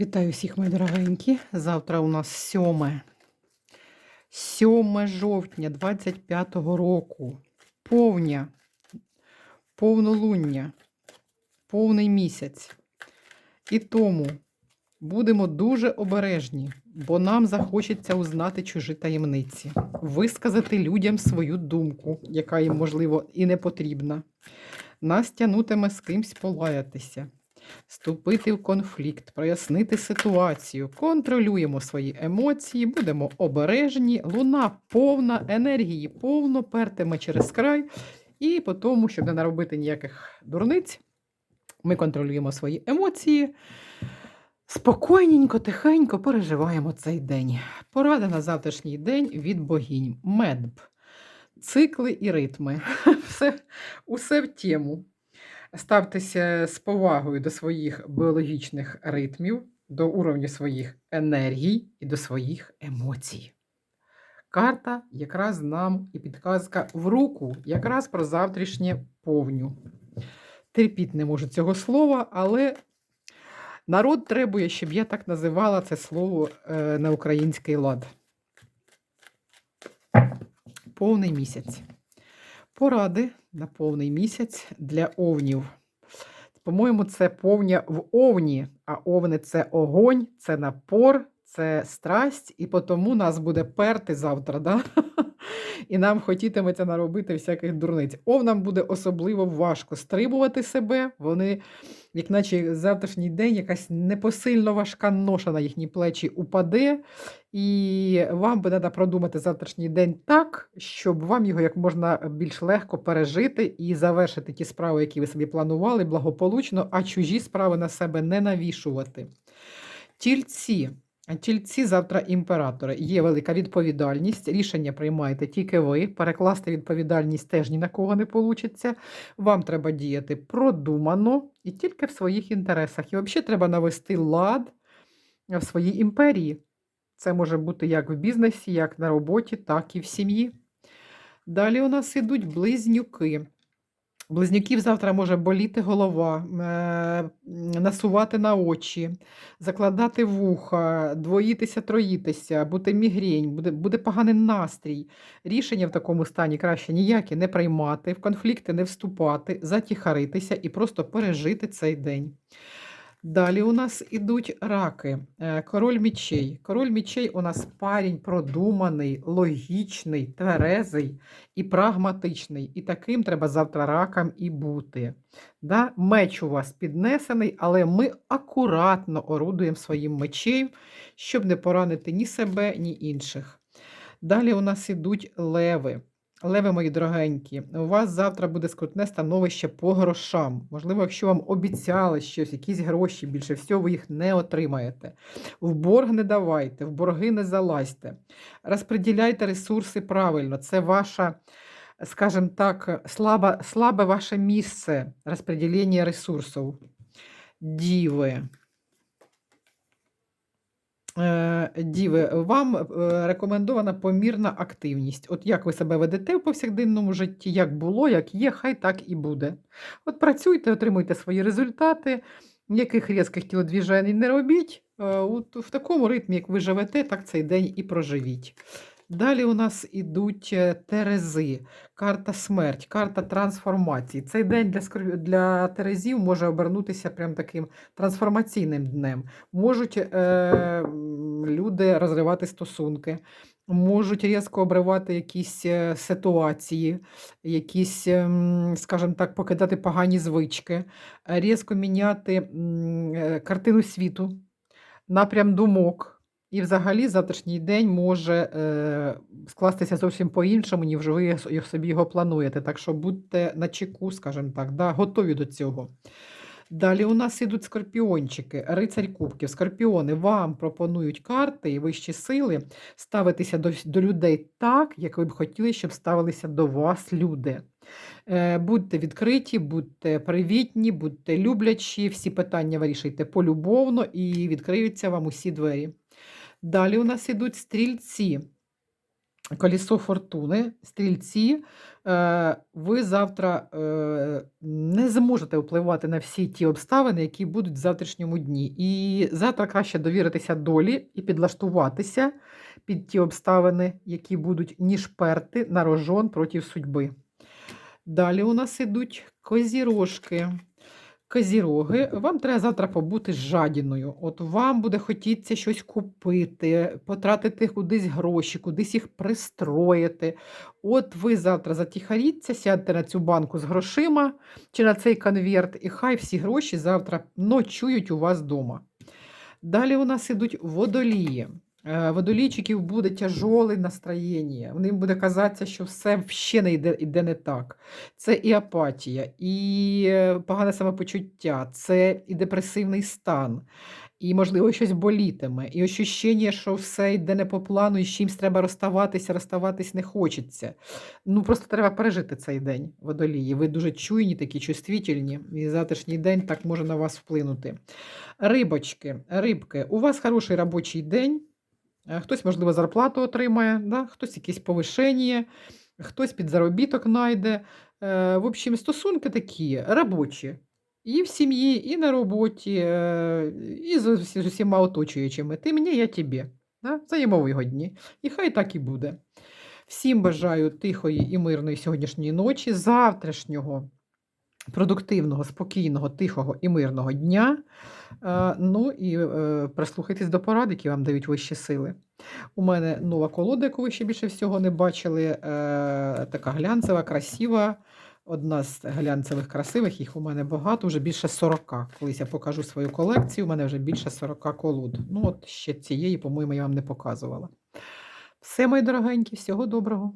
Вітаю всіх, мої дорогенькі. Завтра у нас 7, 7 жовтня 25-го року. Повня, повнолуння, повний місяць. І тому будемо дуже обережні, бо нам захочеться узнати чужі таємниці, висказати людям свою думку, яка їм, можливо, і не потрібна. Нас тянутиме з кимсь полаятися вступити в конфлікт, прояснити ситуацію, контролюємо свої емоції, будемо обережні, луна повна, енергії повно, пертиме через край. І по тому, щоб не наробити ніяких дурниць, ми контролюємо свої емоції. Спокійненько, тихенько переживаємо цей день. Порада на завтрашній день від богінь. Медб. Цикли і ритми. Все, усе в тему. Ставтеся з повагою до своїх біологічних ритмів, до уровню своїх енергій і до своїх емоцій. Карта якраз нам і підказка в руку, якраз про завтрашнє повню. Терпіть не можу цього слова, але народ требує, щоб я так називала це слово е, на український лад. Повний місяць. Поради на повний місяць для овнів. По-моєму, це повня в овні, а овни це огонь, це напор, це страсть, і тому нас буде перти завтра. Да? І нам хотітиметься наробити всяких дурниць. Овнам буде особливо важко стрибувати себе. Вони, як наче завтрашній день, якась непосильно важка ноша на їхні плечі упаде, і вам би треба продумати завтрашній день так, щоб вам його як можна більш легко пережити і завершити ті справи, які ви собі планували, благополучно, а чужі справи на себе не навішувати. Тільці. Тільці завтра імператори. Є велика відповідальність. Рішення приймаєте тільки ви. Перекласти відповідальність теж ні на кого не вийде. Вам треба діяти продумано і тільки в своїх інтересах. І взагалі треба навести лад в своїй імперії. Це може бути як в бізнесі, як на роботі, так і в сім'ї. Далі у нас ідуть близнюки. Близнюків завтра може боліти голова, е, насувати на очі, закладати вуха, двоїтися, троїтися, бути мігрень, буде буде поганий настрій. Рішення в такому стані краще ніякі не приймати, в конфлікти не вступати, затіхаритися і просто пережити цей день. Далі у нас ідуть раки. Е, король мічей. Король мічей у нас парень продуманий, логічний, тверезий і прагматичний. І таким треба завтра ракам і бути. Да? Меч у вас піднесений, але ми акуратно орудуємо своїм мечем, щоб не поранити ні себе, ні інших. Далі у нас ідуть леви. Леви, мої дорогенькі, у вас завтра буде скрутне становище по грошам. Можливо, якщо вам обіцяли щось, якісь гроші, більше всього, ви їх не отримаєте. В борг не давайте, в борги не залазьте. Розподіляйте ресурси правильно. Це ваша, скажімо так, слабе, слабе ваше місце розподілення ресурсів. Діви. Е, Діви, вам е, рекомендована помірна активність. От як ви себе ведете в повсякденному житті, як було, як є, хай так і буде. От працюйте, отримуйте свої результати, ніяких різких тілодвіжень не робіть. Е, от В такому ритмі, як ви живете, так цей день і проживіть. Далі у нас ідуть е, Терези, карта смерть, карта трансформації. Цей день для для Терезів може обернутися прям таким трансформаційним днем. Можуть е, люди розривати стосунки, можуть різко обривати якісь е, ситуації, якісь, ем, скажімо так, покидати погані звички, різко міняти е, картину світу, напрям думок. І взагалі завтрашній день може е, скластися зовсім по-іншому, ніж ви собі його плануєте. Так що будьте на чеку, скажімо так, да, готові до цього. Далі у нас ідуть скорпіончики, рицарь кубків. Скорпіони вам пропонують карти і вищі сили ставитися до до людей так, як ви б хотіли, щоб ставилися до вас люди. Е, Будьте відкриті, будьте привітні, будьте люблячі, всі питання вирішуйте полюбовно і відкриються вам усі двері. Далі у нас ідуть стрільці. колесо фортуни, стрільці, е, ви завтра е, не зможете впливати на всі ті обставини, які будуть в завтрашньому дні. І завтра краще довіритися долі і підлаштуватися під ті обставини, які будуть, ніж перти на рожон проти судьби. Далі у нас ідуть козірожки. Козіроги, вам треба завтра побути жадіною. От вам буде хотітися щось купити, потратити кудись гроші, кудись їх пристроїти. От ви завтра затіхаріться, сядьте на цю банку з грошима чи на цей конверт, і хай всі гроші завтра ночують у вас вдома. Далі у нас ідуть водолії. Е, Водолійчиків буде тяжоле настроєння. Ним буде казатися, що все ще не йде, йде не так. Це і апатія, і е, погане самопочуття, це і депресивний стан, і, можливо, щось болітиме, і ощущення, що все йде не по плану, і з чимсь треба розставатися, розставатись не хочеться. Ну, просто треба пережити цей день водолії. Ви дуже чуйні, такі чувствительні, і завтрашній день так може на вас вплинути. Рибочки, рибки, у вас хороший робочий день. Е, Хтось, можливо, зарплату отримає, да? хтось якесь повишення, хтось під заробіток знайде. Е, В общем, стосунки такі робочі. І в сім'ї, і на роботі, е, і з, усі- з усіма оточуючими. Ти мені, я тобі. Да? Взаємовигодні. І хай так і буде. Всім бажаю тихої і мирної сьогоднішньої ночі, завтрашнього продуктивного, спокійного, тихого і мирного дня. Е, Ну і е, прислухайтесь до порад, які вам дають вищі сили. У мене нова колода, яку ви ще більше всього не бачили. е, Така глянцева, красива. Одна з глянцевих красивих, їх у мене багато, вже більше 40. Колись я покажу свою колекцію, у мене вже більше 40 колод. Ну, от ще цієї, по-моєму, я вам не показувала. Все, мої дорогенькі, всього доброго.